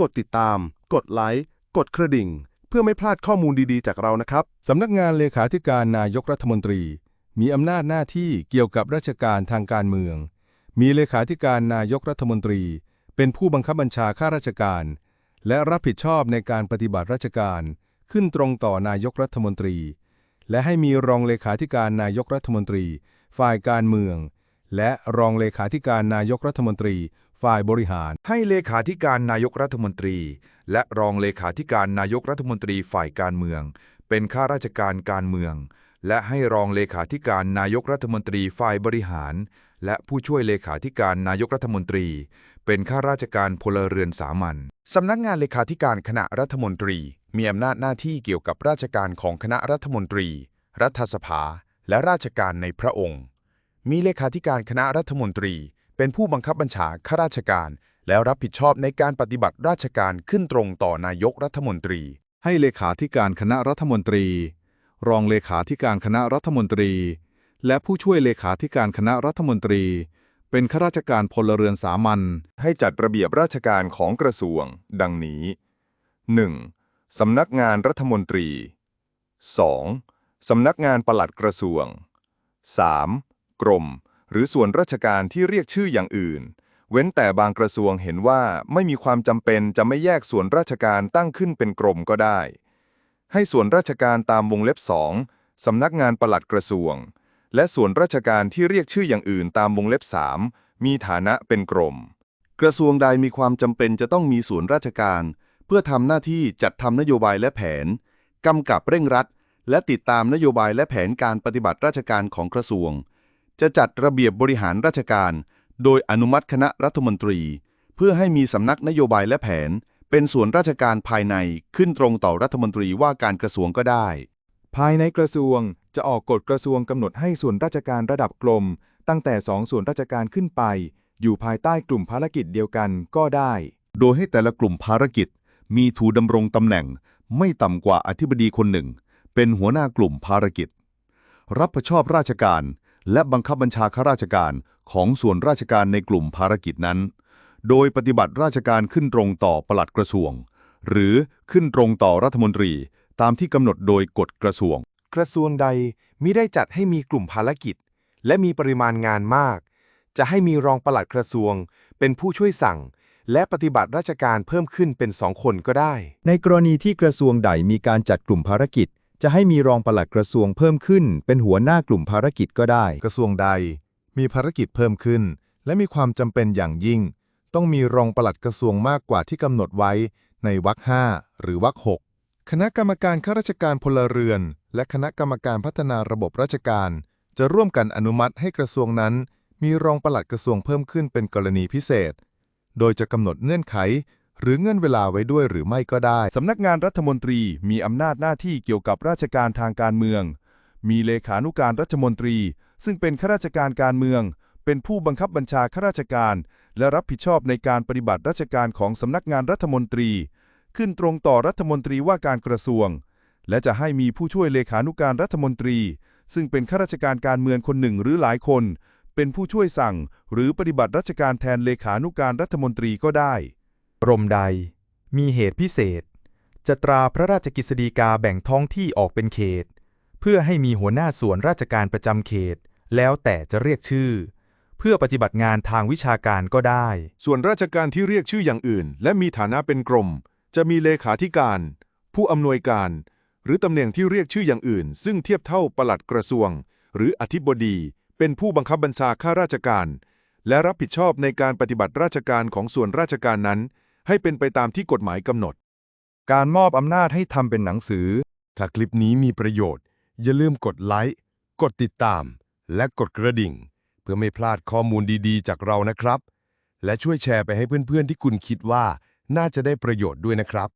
กดติดตาม กดไลค์ กดกระดิ่ง เพื่อไม่พลาดข้อมูลดีๆ จากเรานะครับ สำนักงานเลขาธิการนายกรัฐมนตรี มีอำนาจหน้าที่เกี่ยวกับราชการทางการเมือง มีเลขาธิการนายกรัฐมนตรี เป็นผู้บังคับบัญชาข้าราชการ และรับผิดชอบในการปฏิบัติราชการ ขึ้นตรงต่อนายกรัฐมนตรี และให้มีรองเลขาธิการนายกรัฐมนตรี ฝ่ายการเมือง และรองเลขาธิการนายกรัฐมนตรี ฝ่ายบริหาร ให้เลขาธิการนายกรัฐมนตรี และรองเลขาธิการนายกรัฐมนตรีฝ่ายการเมือง เป็นข้าราชการการเมือง และให้รองเลขาธิการนายกรัฐมนตรีฝ่ายบริหาร และผู้ช่วยเลขาธิการนายกรัฐมนตรี เป็นข้าราชการพลเรือนสามัญสำนักงานเลขาธิการคณะรัฐมนตรี มีอำนาจหน้าที่เกี่ยวกับราชการของคณะรัฐมนตรี รัฐสภา และราชการในพระองค์ มีเลขาธิการคณะรัฐมนตรี เป็นผู้บังคับบัญชาข้าราชการ และรับผิดชอบในการปฏิบัติราชการขึ้นตรงต่อนายกรัฐมนตรี ให้เลขาธิการคณะรัฐมนตรี รองเลขาธิการคณะรัฐมนตรี และผู้ช่วยเลขาธิการคณะรัฐมนตรี เป็นข้าราชการพลเรือนสามัญให้จัดระเบียบราชการของกระทรวง ดังนี้ 1. สำนักงานรัฐมนตรี 2. สำนักงานปลัดกระทรวง 3. กรม หรือส่วนราชการที่เรียกชื่ออย่างอื่น เว้นแต่บางกระทรวงเห็นว่าไม่มีความจำเป็นจะไม่แยกส่วนราชการตั้งขึ้นเป็นกรมก็ได้ ให้ส่วนราชการตามวงเล็บ2สำนักงานปลัดกระทรวง และส่วนราชการที่เรียกชื่ออย่างอื่นตามวงเล็บ3มีฐานะเป็นกรม กระทรวงใดมีความจำเป็นจะต้องมีศูนราชการ เพื่อทำหน้าที่จัดทำนโยบายและแผนกำกับเร่งรัด และติดตามนโยบายและแผนการปฏิบัติราชการของกระทรวง จะจัดระเบียบบริหารราชการ โดยอนุมัติคณะรัฐมนตรี เพื่อให้มีสำนักนโยบายและแผน เป็นส่วนราชการภายในขึ้นตรงต่อรัฐมนตรีว่าการกระทรวงก็ได้ ภายในกระทรวงจะออกกฎกระทรวงกำหนดให้ส่วนราชการระดับกรมตั้งแต่สองส่วนราชการขึ้นไป อยู่ภายใต้กลุ่มภารกิจเดียวกันก็ได้ โดยให้แต่ละกลุ่มภารกิจ มีถูดำรงตำแหน่ง ไม่ต่ำกว่าอธิบดีคนหนึ่ง เป็นหัวหน้ากลุ่มภารกิจ รับผิดชอบราชการ และบังคับบัญชาข้าราชการของส่วนราชการในกลุ่มภารกิจนั้น โดยปฏิบัติราชการขึ้นตรงต่อปลัดกระทรวง หรือขึ้นตรงต่อรัฐมนตรีตามที่กำหนดโดยกฎกระทรวง กระทรวงใดมิได้จัดให้มีกลุ่มภารกิจ และมีปริมาณงานมาก จะให้มีรองปลัดกระทรวง เป็นผู้ช่วยสั่ง และปฏิบัติราชการเพิ่มขึ้นเป็นสองคนก็ได้ ในกรณีที่กระทรวงใดมีการจัดกลุ่มภารกิจ จะให้มีรองปลัดกระทรวงเพิ่มขึ้น เป็นหัวหน้ากลุ่มภารกิจก็ได้ กระทรวงใด มีภารกิจเพิ่มขึ้น และมีความจำเป็นอย่างยิ่ง ต้องมีรองปลัดกระทรวงมากกว่าที่กำหนดไว้ในวรรคห้าหรือวรรคหกคณะกรรมการข้าราชการพลเรือน และคณะกรรมการพัฒนาระบบราชการ จะร่วมกันอนุมัติให้กระทรวงนั้น มีรองปลัดกระทรวงเพิ่มขึ้นเป็นกรณีพิเศษ โดยจะกำหนดเงื่อนไข หรือเงื่อนเวลาไว้ด้วยหรือไม่ก็ได้ สำนักงานรัฐมนตรีมีอำนาจหน้าที่เกี่ยวกับราชการทางการเมือง มีเลขานุการรัฐมนตรี ซึ่งเป็นข้าราชการการเมือง เป็นผู้บังคับบัญชาข้าราชการ และรับผิดชอบในการปฏิบัติราชการของสำนักงานรัฐมนตรี ขึ้นตรงต่อรัฐมนตรีว่าการกระทรวง และจะให้มีผู้ช่วยเลขานุการรัฐมนตรี ซึ่งเป็นข้าราชการการเมืองคนหนึ่งหรือหลายคน เป็นผู้ช่วยสั่ง หรือปฏิบัติราชการแทนเลขานุการรัฐมนตรีก็ได้ กรมใด มีเหตุพิเศษ จะตราพระราชกฤษฎีกาแบ่งท้องที่ออกเป็นเขต เพื่อให้มีหัวหน้าส่วนราชการประจำเขต แล้วแต่จะเรียกชื่อ เพื่อปฏิบัติงานทางวิชาการก็ได้ ส่วนราชการที่เรียกชื่ออย่างอื่น และมีฐานะเป็นกรม จะมีเลขาธิการ ผู้อำนวยการ หรือตำแหน่งที่เรียกชื่ออย่างอื่น ซึ่งเทียบเท่าปลัดกระทรวง หรืออธิบดี เป็นผู้บังคับบัญชาข้าราชการและรับผิดชอบในการปฏิบัติราชการของส่วนราชการนั้น ให้เป็นไปตามที่กฎหมายกำหนด การมอบอำนาจให้ทำเป็นหนังสือ ถ้าคลิปนี้มีประโยชน์ อย่าลืมกดไลค์ กดติดตาม และกดกระดิ่ง เพื่อไม่พลาดข้อมูลดีๆ จากเรานะครับ และช่วยแชร์ไปให้เพื่อนๆที่คุณคิดว่า น่าจะได้ประโยชน์ด้วยนะครับ